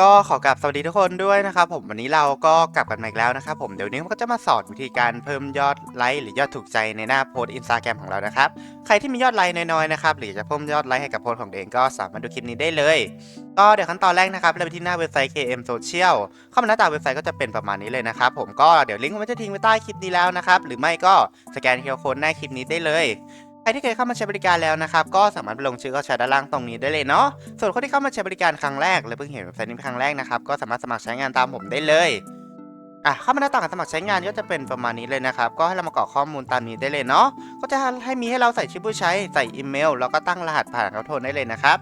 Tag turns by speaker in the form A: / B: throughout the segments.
A: ก็ขอกลับสวัสดีทุกคนด้วยนะครับผมวันนี้เราก็กลับกันมาอีกแล้วนะครับผมเดี๋ยวนี้ผมก็จะมาสอนวิธีการเพิ่มยอดไลค์หรือยอดถูกใจในหน้าโพสอินสตาแกรมของเรานะครับใครที่มียอดไลค์น้อยๆนะครับหรือจะเพิ่มยอดไลค์ให้กับโพสของตัวเองก็สามารถดูคลิปนี้ได้เลย ก็เดี๋ยวขั้นตอนแรกนะครับเราไปที่หน้าเว็บไซต์ KM Social เข้ามาหน้าตาเว็บไซต์ก็จะเป็นประมาณนี้เลยนะครับผมก็เดี๋ยวลิงก์ผมจะทิ้งไว้ใต้คลิปนี้แล้วนะครับหรือไม่ก็สแกนเคอร์โค้ดหน้าคลิปนี้ได้เลย ใครที่เคยเข้ามาใช้บริการแล้วนะครับ ก็สามารถไปลงชื่อก็แชร์ด้านล่างตรงนี้ได้เลยเนาะ ส่วนคนที่เข้ามาใช้บริการครั้งแรกหรือเพิ่งเห็นเว็บไซต์นี้ครั้งแรกนะครับ ก็สามารถสมัครใช้งานตามผมได้เลยอะเข้ามาหน้าต่างการสมัครใช้งานก็จะเป็นประมาณนี้เลยนะครับ ก็ให้เรามากรอกข้อมูลตามนี้ได้เลยเนาะ ก็จะให้มีให้เราใส่ชื่อผู้ใช้ ใส่อีเมล แล้วก็ตั้งรหัสผ่านเขาโทรได้เลยนะครับ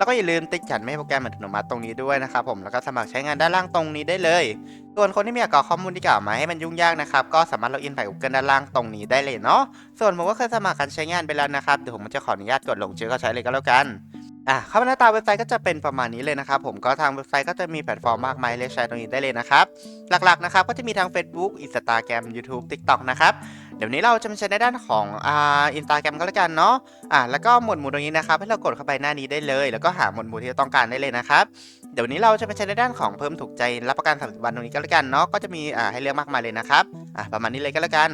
A: แล้วก็อย่าลืมติดฉันไม่ให้โปรแกรมอัตโนมัติตรงนี้ด้วยนะครับผมแล้วก็สมัครใช้งานด้านล่างตรงนี้ได้เลย ส่วนคนที่ไม่อยากกรอกข้อมูลที่กล่าวมาให้มันยุ่งยากนะครับก็สามารถล็อกอินผ่าน Google ด้านล่างตรงนี้ได้เลยเนาะส่วนผมก็เคยสมัครการใช้งานไปแล้วนะครับเดี๋ยวผมจะขออนุญาตกดลงชื่อก็ใช้เลยก็แล้วกัน อะเข้ามาหน้าตาเว็บไซต์ก็จะเป็นประมาณนี้เลยนะครับผมก็ทางเว็บไซต์ก็จะมีแพลตฟอร์มมากมายเลยใช้ตรงนี้ได้เลยนะครับ หลักๆนะครับก็จะมีทาง Facebook Instagram YouTube TikTok นะครับเดี๋ยวนี้เราจะมาใช้ในด้านของอ่าอินสตาแกรมก็แล้วกันเนาะอะแล้วก็หมวดหมู่ตรงนี้นะครับให้เรากดเข้าไปหน้านี้ได้เลย แล้วก็หาหมวดหมู่ที่เราต้องการได้เลยนะครับเดี๋ยวนี้เราจะไปใช้ในด้านของเพิ่มถูกใจรับประกัน30วันตรงนี้ก็แล้วกันเนาะก็จะมีอ่าให้เลือกมากมายเลยนะครับอะประมาณนี้เลยก็แล้วกัน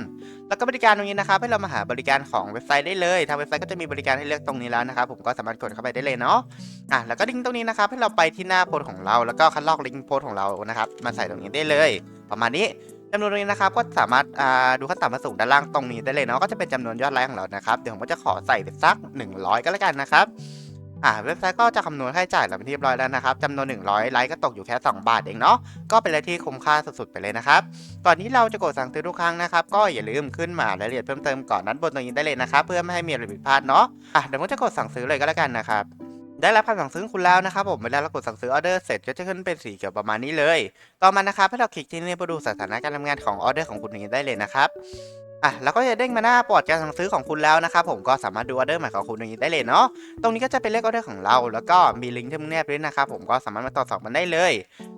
A: แล้วก็บริการตรงนี้นะครับให้เรามาหาบริการของเว็บไซต์ได้เลย ทางเว็บไซต์ก็จะมีบริการให้เลือกตรงนี้แล้วนะครับผมก็สามารถกดเข้าไปได้เลยเนาะอะแล้วก็ลิงก์ตรงนี้นะครับให้เราไปที่หน้าโพสของเราแล้วก็คัดลอกลิงก์โพสของเรานะครับมาใส่ตรงนี้ได้เลย ประมาณนี้จำนวนตรงนี้นะครับก็สามารถอ่าดูขั้นต่ำมาสูงด้านล่างตรงนี้ได้เลยเนาะก็จะเป็นจำนวนยอดไลค์ของเรานะครับเดี๋ยวผมก็จะขอใส่ไปสัก 100 ก็แล้วกันนะครับ อ่าเว็บไซต์ก็จะคำนวณค่าใช้จ่ายเราเป็นที่เรียบร้อยแล้วนะครับจำนวน 100 ไลค์ก็ตกอยู่แค่ 2 บาทเองเนาะก็เป็นอะไรที่คุ้มค่าสุดๆไปเลยนะครับก่อนที่เราจะกดสั่งซื้อทุกครั้งนะครับก็อย่าลืมขึ้นมารายละเอียดเพิ่มเติมก่อนนั้นบนตรงนี้ได้เลยนะครับเพื่อไม่ให้มีอะไรผิดพลาดเนาะอะเดี๋ยวผมจะกดสั่งซื้อเลยก็แล้วกันนะครับได้รับคำสั่งซื้อคุณแล้วนะครับผมเวลาเรากดสั่งซื้อออเดอร์เสร็จก็จะขึ้นเป็นสีเขียวประมาณนี้เลย ต่อมานะครับให้เราคลิกที่นี่เพื่อดูสถานะการทำงานของออเดอร์ของคุณนี้ได้เลยนะครับ อะแล้วก็จะเด้งมาหน้าปลอดการสั่งซื้อของคุณแล้วนะครับผมก็สามารถดูออเดอร์ใหม่ของคุณตรงนี้ได้เลยเนาะตรงนี้ก็จะเป็นเลขออเดอร์ของเรา แล้วก็มีลิงก์ที่มึงแนบด้วยนะครับผมก็สามารถมาตรวจสอบมันได้เลย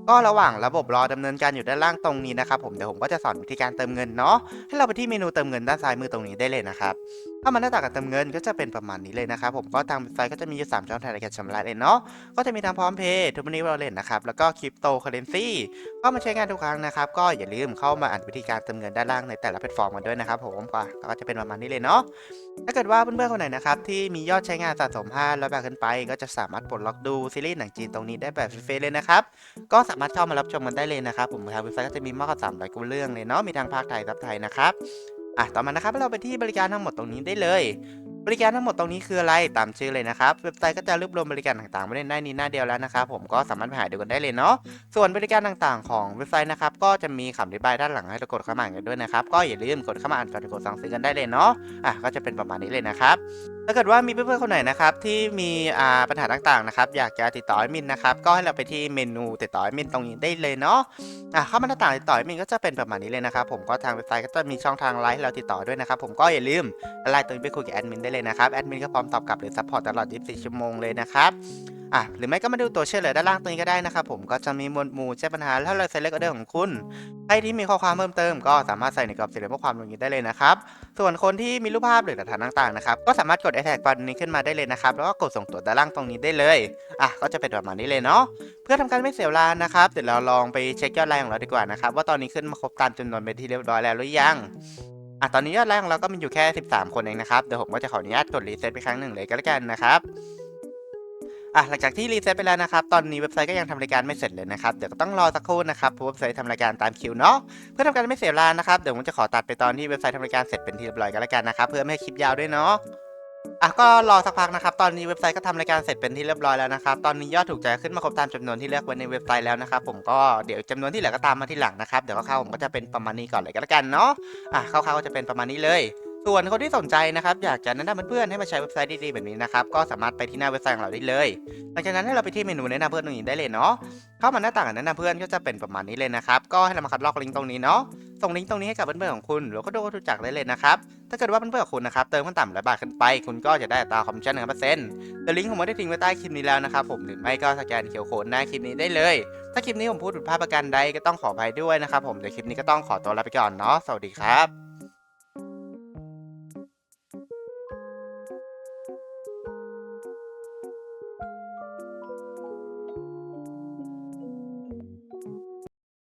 A: ก็ระหว่างระบบรอดำเนินการอยู่ด้านล่างตรงนี้นะครับผมเดี๋ยวผมก็จะสอนวิธีการเติมเงินเนาะให้เราไปที่เมนูเติมเงินด้านซ้ายมือตรงนี้ได้เลยนะครับถ้ามันหน้าตาการเติมเงินก็จะเป็นประมาณนี้เลยนะครับผมก็ทางเว็บไซต์ก็จะมีอยู่3ช่องทางในการชำระเลยเนาะก็จะมีทางพร้อมเพย์ทูมันนี่วอลเล็ตนะครับแล้วก็คริปโตเคอเรนซีก็มาใช้งานทุกครั้งนะครับ ก็อย่าลืมเข้ามาอ่านวิธีการเติมเงินด้านล่างในแต่ละแพลตฟอร์มกันด้วยนะครับผมก็ก็จะเป็นประมาณนี้เลยเนาะถ้าเกิดว่าเพื่อนๆคนไหนนะครับที่มียอดใช้งานสะสม5แล้วแบบขึ้นไป ก็จะสามารถปลดล็อกดูซีรีส์หนังจีนตรงนี้ได้แบบฟรีๆเลยนะครับก็สามารถเข้ามารับชมกันได้เลยนะครับผมทางเว็บไซต์ก็จะมีมากกว่า300กว่าเรื่องเลยเนาะมีทางภาคไทยซับไทยนะครับอะต่อมานะครับเราไปที่บริการทั้งหมดตรงนี้ได้เลย บริการทั้งหมดตรงนี้คืออะไรตามชื่อเลยนะครับ เว็บไซต์ก็จะรวบรวมบริการต่างๆไว้ในหน้านี้หน้าเดียวแล้วนะครับผมก็สามารถไปหาดูกันได้เลยเนาะส่วนบริการต่างๆ ของเว็บไซต์นะครับก็จะมีคำอธิบายด้านหลังให้เรากดเข้ามาอ่านกันด้วยนะครับก็อย่าลืมกดเข้ามาอ่านก่อนกดสั่งซื้อกันได้เลยเนาะอะก็จะเป็นประมาณนี้เลยนะครับ ถ้าเกิดว่ามีเพื่อนๆคนไหนนะครับที่มีอ่าปัญหาต่างๆนะครับอยากจะติดต่อแอดมินนะครับก็ให้เราไปที่เมนูติดต่อแอดมินตรงนี้ได้เลยเนาะอะเข้ามาหน้าต่างติดต่อแอดมินก็จะเป็นประมาณนี้เลยนะครับผมก็ทางเว็บไซต์ก็จะมีช่องทางไลน์ให้เราติดต่อด้วยนะครับผมก็อย่าลืมไลน์ตรงนี้ไปคุยกับแอดมินได้เลยนะครับแอดมินก็พร้อมตอบกลับหรือซัพพอร์ตตลอด 24 ชั่วโมงเลยนะครับอะหรือไม่ก็มาดูตัวช่วยเหลือด้านล่างตรงนี้ก็ได้นะครับผมก็จะมีหมวดหมู่แจ้งปัญหาแล้วเราใส่เลขออเดอร์ของคุณใครที่มีข้อความเพิ่มเติมก็สามารถใส่ในกรอบสี่เหลี่ยมข้อความตรงนี้ได้เลยนะครับส่วนคนที่มีรูปภาพหรือหลักฐานต่างๆนะครับก็สามารถกดแอแท็กฟันนี้ขึ้นมาได้เลยนะครับแล้วก็กดส่งตรวด้านล่างตรงนี้ได้เลยอะก็จะเป็นประมาณนี้เลยเนาะเพื่อทำการไม่เสียเวลานะครับเดี๋ยวเราลองไปเช็คยอดไลน์ของเราดีกว่านะครับว่าตอนนี้ขึ้นมาครบตามจำนวนเป็นที่เรียบร้อยแล้วหรือยังอะตอนนี้ยอดไลค์ของเราก็มีอยู่แค่ 13 คนเองนะครับเดี๋ยวผมก็จะขออนุญาตกดรีเซ็ตไปครั้งหนึ่งเลยก็แล้วกันนะครับ อะหลังจากที่รีเซ็ตไปแล้วนะครับ ตอนนี้เว็บไซต์ก็ยังทำรายการไม่เสร็จเลยนะครับ เดี๋ยวก็ต้องรอสักครู่นะครับเพราะเว็บไซต์ทำรายการตามคิวเนาะ เพื่อทำการไม่เสียเวลานะครับ เดี๋ยวผมจะขอตัดไปตอนที่เว็บไซต์ทำรายการเสร็จเป็นที่เรียบร้อยก็แล้วกันนะครับ เพื่อไม่ให้คลิปยาวด้วยเนาะ อะก็รอสักพักนะครับ ตอนนี้เว็บไซต์ก็ทำรายการเสร็จเป็นที่เรียบร้อยแล้วนะครับ ตอนนี้ยอดถูกใจขึ้นมาครบตามจำนวนที่เลือกไว้ในเว็บไซต์แล้วนะครับ ผมก็เดี๋ยวจำนวนที่เหลือก็ตามมาที่หลังนะครับ เดี๋ยวคร่าวๆผมก็จะเป็นประมาณนี้ก่อนเลยก็แล้วกันเนาะ อะคร่าวๆก็จะเป็นประมาณนี้เลย ส่วนคนที่สนใจนะครับอยากจะแนะนำเพื่อนๆให้มาใช้เว็บไซต์ดีๆแบบนี้นะครับก็สามารถไปที่หน้าเว็บไซต์ของเราได้เลยหลังจากนั้นให้เราไปที่เมนูแนะนำเพื่อนตรงนี้ได้เลยเนาะเข้ามาหน้าต่างแนะนำเพื่อนก็จะเป็นประมาณนี้เลยนะครับก็ให้เรามาคัดลอกลิงก์ตรงนี้เนาะส่งลิงก์ตรงนี้ให้กับเพื่อนๆของคุณแล้วก็ดูรู้จักได้เลยนะครับถ้าเกิดว่าเพื่อนๆของคุณนะครับเติมขั้นต่ำร้อยบาทขึ้นไป คุณก็จะได้ตราคอมมิชชั่นหนึ่งเปอร์เซ็นต์เดี๋ยวลิงก์ผมไม่ได้ทิ้งไว้ใต้คลิปนี้แล้วนะครับผมหรือไม่ก็สแกนเคียวโค้ดหน้าคลิปนี้ได้เลย ถ้าคลิปนี้ผมพูดผิดพลาดประการใดก็ต้องขออภัยด้วยนะครับผมเดี๋ยวคลิปนี้ก็ต้องขอตัวลาไปก่อนเนาะสวัสดีครับ